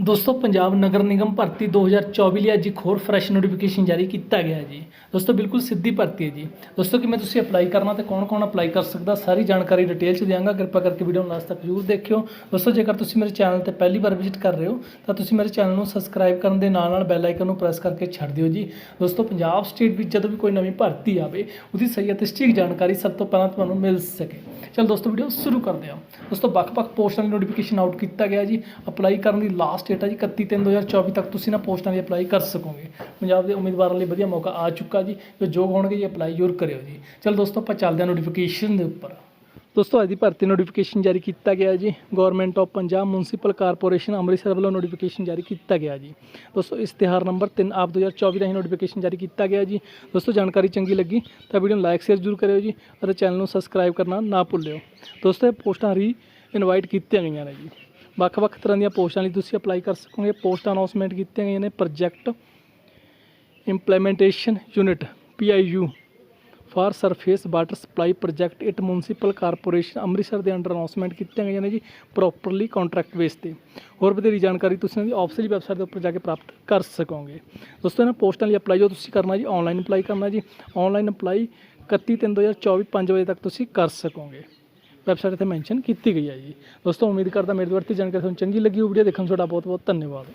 ਦੋਸਤੋ, ਪੰਜਾਬ ਨਗਰ ਨਿਗਮ ਭਰਤੀ 2024 ਲਈ ਅੱਜ ਇੱਕ ਹੋਰ ਫਰੈਸ਼ ਨੋਟੀਫਿਕੇਸ਼ਨ ਜਾਰੀ ਕੀਤਾ ਗਿਆ ਹੈ ਜੀ। ਦੋਸਤੋ, ਬਿਲਕੁਲ ਸਿੱਧੀ ਭਰਤੀ ਹੈ ਜੀ। ਦੋਸਤੋ, ਕਿਵੇਂ ਤੁਸੀਂ ਅਪਲਾਈ ਕਰਨਾ ਤੇ ਕੌਣ-ਕੌਣ ਅਪਲਾਈ ਕਰ ਸਕਦਾ, ਸਾਰੀ ਜਾਣਕਾਰੀ ਡਿਟੇਲ ਚ ਦਿਆਂਗਾ। ਕਿਰਪਾ ਕਰਕੇ ਵੀਡੀਓ ਨੂੰ ਲਾਸਟ ਤੱਕ ਜ਼ਰੂਰ ਦੇਖਿਓ। ਦੋਸਤੋ, ਜੇਕਰ ਤੁਸੀਂ ਮੇਰੇ ਚੈਨਲ ਤੇ ਪਹਿਲੀ ਵਾਰ ਵਿਜ਼ਿਟ ਕਰ ਰਹੇ ਹੋ, ਤਾਂ ਤੁਸੀਂ ਮੇਰੇ ਚੈਨਲ ਨੂੰ ਸਬਸਕ੍ਰਾਈਬ ਕਰਨ ਦੇ ਨਾਲ-ਨਾਲ ਬੈਲ ਆਈਕਨ ਨੂੰ ਪ੍ਰੈਸ ਕਰਕੇ ਛੱਡ ਦਿਓ ਜੀ। ਦੋਸਤੋ, ਪੰਜਾਬ ਸਟੇਟ ਵਿੱਚ ਜਦੋਂ ਵੀ ਕੋਈ ਨਵੀਂ ਭਰਤੀ ਆਵੇ, ਉਹਦੀ ਸਹੀ ਅਤੇ ਸਟੀਕ ਜਾਣਕਾਰੀ ਸਭ ਤੋਂ ਪਹਿਲਾਂ ਤੁਹਾਨੂੰ ਮਿਲ ਸਕੇ। ਚਲ ਦੋਸਤੋ ਵੀਡੀਓ ਸ਼ੁਰੂ ਕਰਦੇ ਹਾਂ। ਦੋਸਤੋ, ਵੱਖ-ਵੱਖ ਪੋਸਟਾਂ ਦੀ ਨੋਟੀਫਿਕੇਸ਼ਨ ਆਊਟ ਕੀਤਾ ਗਿਆ ਜੀ। ਅਪਲਾਈ ਕਰਨ ਦੀ ਲਾਸਟ ਡੇਟ ਹੈ ਜੀ 31 ਤਿੰਨ 2024 ਤੱਕ ਤੁਸੀਂ ਨਾ ਪੋਸਟਾਂ ਦੀ ਅਪਲਾਈ ਕਰ ਸਕੋਗੇ। ਪੰਜਾਬ ਦੇ ਉਮੀਦਵਾਰਾਂ ਲਈ ਵਧੀਆ ਮੌਕਾ ਆ ਚੁੱਕਾ ਜੀ। ਜੋ ਯੋਗ ਹੋਣਗੇ ਜੀ ਅਪਲਾਈ ਜ਼ਰੂਰ ਕਰਿਓ ਜੀ। ਚਲ ਦੋਸਤੋ, ਆਪਾਂ ਚੱਲਦੇ ਹਾਂ ਨੋਟੀਫਿਕੇਸ਼ਨ ਦੇ ਉੱਪਰ। ਦੋਸਤੋ, ਅੱਜ ਦੀ ਭਰਤੀ ਨੋਟੀਫਿਕੇਸ਼ਨ ਜਾਰੀ ਕੀਤਾ ਗਿਆ ਜੀ। Government of Punjab municipal corporation Amritsar ਵੱਲੋਂ ਨੋਟੀਫਿਕੇਸ਼ਨ ਜਾਰੀ ਕੀਤਾ ਗਿਆ ਜੀ। ਦੋਸਤੋ, ਇਸ਼ਤਿਹਾਰ ਨੰਬਰ 3 ਆਪ 2024 ਦਾ ਹੀ ਨੋਟੀਫਿਕੇਸ਼ਨ ਜਾਰੀ ਕੀਤਾ ਗਿਆ ਜੀ। ਦੋਸਤੋ, ਜਾਣਕਾਰੀ ਚੰਗੀ ਲੱਗੀ ਤਾਂ ਵੀਡੀਓ ਨੂੰ ਲਾਈਕ ਸ਼ੇਅਰ ਜ਼ਰੂਰ ਕਰਿਓ ਜੀ ਅਤੇ ਚੈਨਲ ਨੂੰ ਸਬਸਕ੍ਰਾਈਬ ਕਰਨਾ ਨਾ ਭੁੱਲਿਓ। ਦੋਸਤੋ, ਇਹ ਪੋਸਟਾਂ ਰੀ ਇਨਵਾਈਟ ਕੀਤੀਆਂ ਗਈਆਂ ਨੇ ਜੀ। ਵੱਖ-ਵੱਖ ਤਰ੍ਹਾਂ ਦੀਆਂ ਪੋਸਟਾਂ ਲਈ ਤੁਸੀਂ ਅਪਲਾਈ ਕਰ ਸਕੋਗੇ। ਪੋਸਟ ਅਨਾਉਂਸਮੈਂਟ ਕੀਤੀਆਂ ਗਈਆਂ ਨੇ project implementation unit PIU for surface water supply project, it municipal corporation Amritsar ਦੇ ਅੰਡਰ ਅਨਾਉਂਸਮੈਂਟ ਕੀਤੀਆਂ ਗਈਆਂ ਨੇ ਜੀ ਪ੍ਰੋਪਰਲੀ ਕੰਟਰੈਕਟ ਬੇਸ ਤੇ। ਹੋਰ ਵਧੇਰੀ ਜਾਣਕਾਰੀ ਤੁਸੀਂ ਇਹਨਾਂ ਦੀ ਆਫਿਸ਼ੀਅਲ ਵੈਬਸਾਈਟ ਦੇ ਉੱਪਰ ਜਾ ਕੇ ਪ੍ਰਾਪਤ ਕਰ ਸਕੋਗੇ। ਦੋਸਤੋ, ਇਹਨਾਂ ਪੋਸਟਾਂ ਲਈ ਅਪਲਾਈ ਜੋ ਤੁਸੀਂ ਕਰਨਾ ਜੀ ਆਨਲਾਈਨ ਅਪਲਾਈ ਕਰਨਾ ਜੀ। ਆਨਲਾਈਨ ਅਪਲਾਈ 31 ਤਿੰਨ 2024 5 ਵਜੇ ਤੱਕ ਤੁਸੀਂ ਕਰ ਸਕੋਗੇ। ਵੈਬਸਾਈਟ ਤੇ ਮੈਂਸ਼ਨ ਕੀਤੀ ਗਈ ਹੈ ਜੀ। ਦੋਸਤੋ, ਉਮੀਦ ਕਰਦਾ ਮੇਰੇ ਦੁਆਰਾ ਦਿੱਤੀ ਜਾਣਕਾਰੀ ਤੁਹਾਨੂੰ ਚੰਗੀ ਲੱਗੀ ਹੋ ਵੀਡੀਓ ਦੇਖਣ ਦਾ ਤੁਹਾਡਾ ਬਹੁਤ ਬਹੁਤ ਧੰਨਵਾਦ।